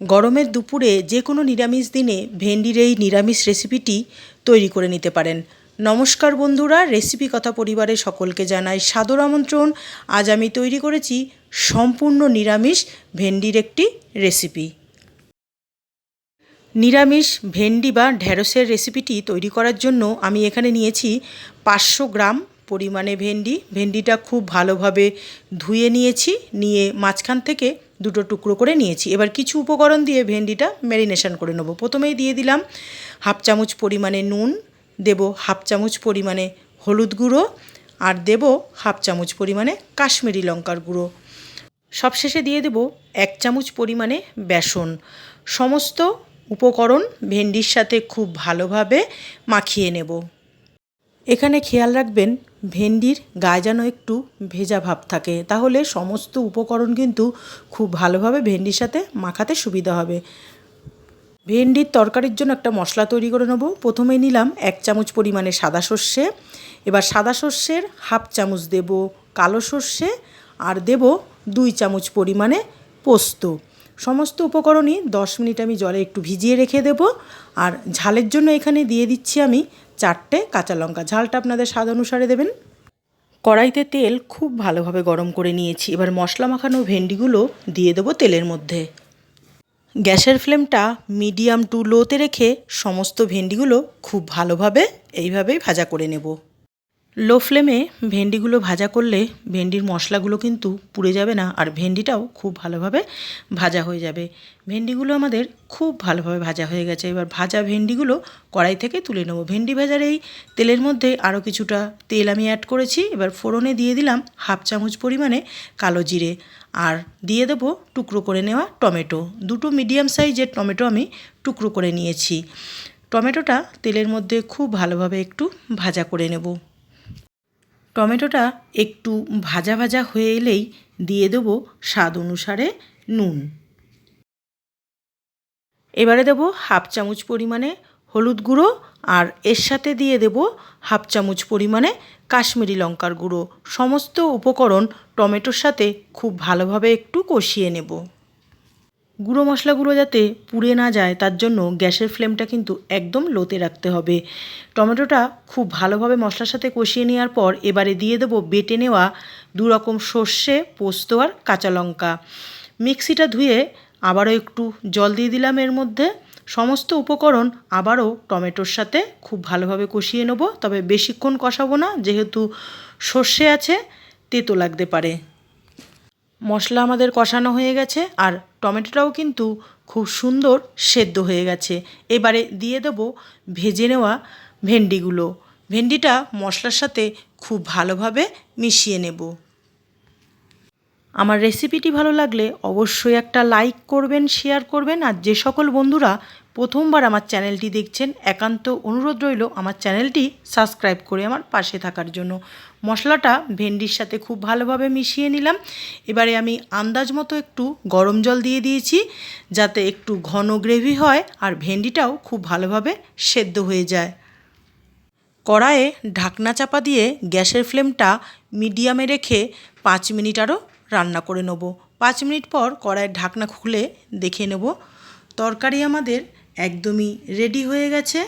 গরমের দুপুরে যে কোনো নিরামিষ দিনে ভেন্ডির এই নিরামিষ রেসিপিটি তৈরি করে নিতে পারেন। নমস্কার বন্ধুরা, রেসিপি কথা পরিবারে সকলকে জানাই সাদর আমন্ত্রণ। আজ আমি তৈরি করেছি সম্পূর্ণ নিরামিষ ভেন্ডির একটি রেসিপি। নিরামিষ ভেন্ডি বা ঢ্যাঁড়সের রেসিপিটি তৈরি করার জন্য আমি এখানে নিয়েছি পাঁচশো গ্রাম পরিমাণে ভেন্ডি। ভেন্ডিটা খুব ভালোভাবে ধুয়ে নিয়েছি, নিয়ে মাঝখান থেকে দুটো টুকরো করে নিয়েছি। এবার কিছু উপকরণ দিয়ে ভেন্ডিটা ম্যারিনেশন করে নেব। প্রথমেই দিয়ে দিলাম হাফ চামচ পরিমাণে নুন, দেব হাফ চামচ পরিমাণে হলুদ গুঁড়ো, আর দেব হাফ চামচ পরিমাণে কাশ্মীরি লঙ্কার গুঁড়ো। সবশেষে দিয়ে দেব এক চামচ পরিমাণে বেসন। সমস্ত উপকরণ ভেন্ডির সাথে খুব ভালোভাবে মাখিয়ে নেব। এখানে খেয়াল রাখবেন ভেন্ডির গায়ে যেন একটু ভেজা ভাব থাকে। তাহলে সমস্ত উপকরণ কিন্তু খুব ভালোভাবে ভেন্ডির সাথে মাখাতে সুবিধা হবে। ভেন্ডির তরকারির জন্য একটা মশলা তৈরি করে নেব। প্রথমে নিলাম এক চামচ পরিমাণে সাদা সর্ষে। এবার সাদা সর্ষের হাফ চামচ দেব কালো সর্ষে আর দেব দুই চামচ পরিমাণে পোস্ত। সমস্ত উপকরণই দশ মিনিট আমি জলে একটু ভিজিয়ে রেখে দেব। আর ঝালের জন্য এখানে দিয়ে দিচ্ছি আমি চারটে কাঁচা লঙ্কা ঝালটা আপনাদের স্বাদ অনুসারে দেবেন। কড়াইতে তেল খুব ভালোভাবে গরম করে নিয়েছি। এবার মশলা মাখানো ভেন্ডিগুলো দিয়ে দেবো তেলের মধ্যে। গ্যাসের ফ্লেমটা মিডিয়াম টু লোতে রেখে সমস্ত ভেন্ডিগুলো খুব ভালোভাবে এইভাবেই ভাজা করে নেব। লো ফ্লেমে ভেন্ডিগুলো ভাজা করলে ভেন্ডির মশলাগুলো কিন্তু পুড়ে যাবে না আর ভেন্ডিটাও খুব ভালোভাবে ভাজা হয়ে যাবে। ভেন্ডিগুলো আমাদের খুব ভালোভাবে ভাজা হয়ে গেছে। এবার ভাজা ভেন্ডিগুলো কড়াই থেকে তুলে নেব। ভেন্ডি ভাজার এই তেলের মধ্যে আরও কিছুটা তেল আমি অ্যাড করেছি। এবার ফোড়নে দিয়ে দিলাম হাফ চামচ পরিমাণে কালো জিরে আর দিয়ে দেবো টুকরো করে নেওয়া টমেটো। দুটো মিডিয়াম সাইজের টমেটো আমি টুকরো করে নিয়েছি। টমেটোটা তেলের মধ্যে খুব ভালোভাবে একটু ভাজা করে নেব। টমেটোটা একটু ভাজা ভাজা হয়ে এলেই দিয়ে দেবো স্বাদ অনুসারে নুন। এবারে দেবো হাফ চামচ পরিমাণে হলুদ গুঁড়ো আর এর সাথে দিয়ে দেব হাফ চামচ পরিমাণে কাশ্মীরি লঙ্কার গুঁড়ো। সমস্ত উপকরণ টমেটোর সাথে খুব ভালোভাবে একটু কষিয়ে নেব। গুঁড়ো মশলাগুলো যাতে পুড়ে না যায়, তার জন্য গ্যাসের ফ্লেমটা কিন্তু একদম লোতে রাখতে হবে। টমেটোটা খুব ভালোভাবে মশলার সাথে কষিয়ে নেওয়ার পর এবারে দিয়ে দেবো বেটে নেওয়া দু রকম সর্ষে, পোস্ত আর কাঁচা লঙ্কা। মিক্সিটা ধুয়ে আবারও একটু জল দিয়ে দিলাম এর মধ্যে। সমস্ত উপকরণ আবারও টমেটোর সাথে খুব ভালোভাবে কষিয়ে নেব, তবে বেশিক্ষণ কষাবো না, যেহেতু সর্ষে আছে, তেতো লাগতে পারে। মশলা আমাদের কষানো হয়ে গেছে আর টমেটোটাও কিন্তু খুব সুন্দর সেদ্ধ হয়ে গেছে। এবারে দিয়ে দেবো ভেজে নেওয়া ভেন্ডিগুলো। ভেন্ডিটা মশলার সাথে খুব ভালোভাবে মিশিয়ে নেব। আমার রেসিপিটি ভালো লাগলে অবশ্যই একটা লাইক করবেন শেয়ার করবেন, আর যে সকল বন্ধুরা প্রথমবার আমার চ্যানেলটি দেখছেন, একান্ত অনুরোধ রইল আমার চ্যানেলটি সাবস্ক্রাইব করে আমার পাশে থাকার জন্য। মশলাটা ভেন্ডির সাথে খুব ভালোভাবে মিশিয়ে নিলাম। এবারে আমি আন্দাজ মতো একটু গরম জল দিয়ে দিয়েছি, যাতে একটু ঘন গ্রেভি হয় আর ভেন্ডিটাও খুব ভালোভাবে সেদ্ধ হয়ে যায়। কড়াইয়ে ঢাকনা চাপা দিয়ে গ্যাসের ফ্লেমটা মিডিয়ামে রেখে পাঁচ মিনিট আরও রান্না করে নেব। পাঁচ মিনিট পর কড়াইয়ের ঢাকনা খুলে দেখে নেব। তরকারি আমাদের একদমই রেডি হয়ে গেছে।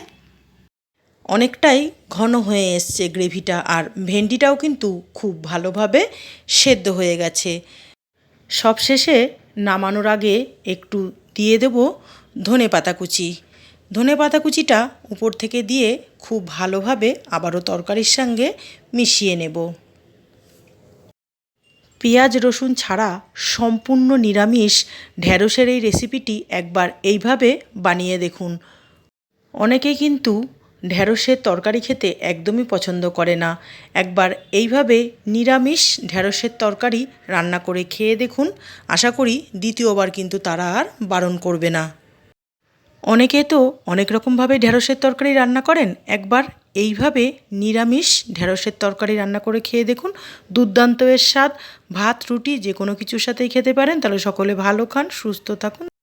অনেকটাই ঘন হয়ে এসছে গ্রেভিটা আর ভেন্ডিটাও কিন্তু খুব ভালোভাবে সেদ্ধ হয়ে গেছে। সবশেষে নামানোর আগে একটু দিয়ে দেব ধনে পাতা কুচি। ধনে পাতা কুচিটা উপর থেকে দিয়ে খুব ভালোভাবে আবারও তরকারির সঙ্গে মিশিয়ে নেব। পেঁয়াজ, রসুন ছাড়া সম্পূর্ণ নিরামিষ ঢ্যাঁড়সের এই রেসিপিটি একবার এইভাবে বানিয়ে দেখুন। অনেকে কিন্তু ঢ্যাঁড়সের তরকারি খেতে একদমই পছন্দ করে না। একবার এইভাবে নিরামিষ ঢ্যাঁড়সের তরকারি রান্না করে খেয়ে দেখুন। আশা করি দ্বিতীয়বার কিন্তু তারা আর বারণ করবে না। অনেকে তো অনেক রকমভাবে ঢ্যাঁড়সের তরকারি রান্না করেন, একবার এইভাবে নিরামিষ ঢেঁড়সের তরকারি রান্না করে খেয়ে দেখুন, দুর্দান্ত এর স্বাদ। ভাত, রুটি যে কোনো কিছুর সাথেই খেতে পারেন, তাহলে সকলে ভালো খান, সুস্থ থাকুন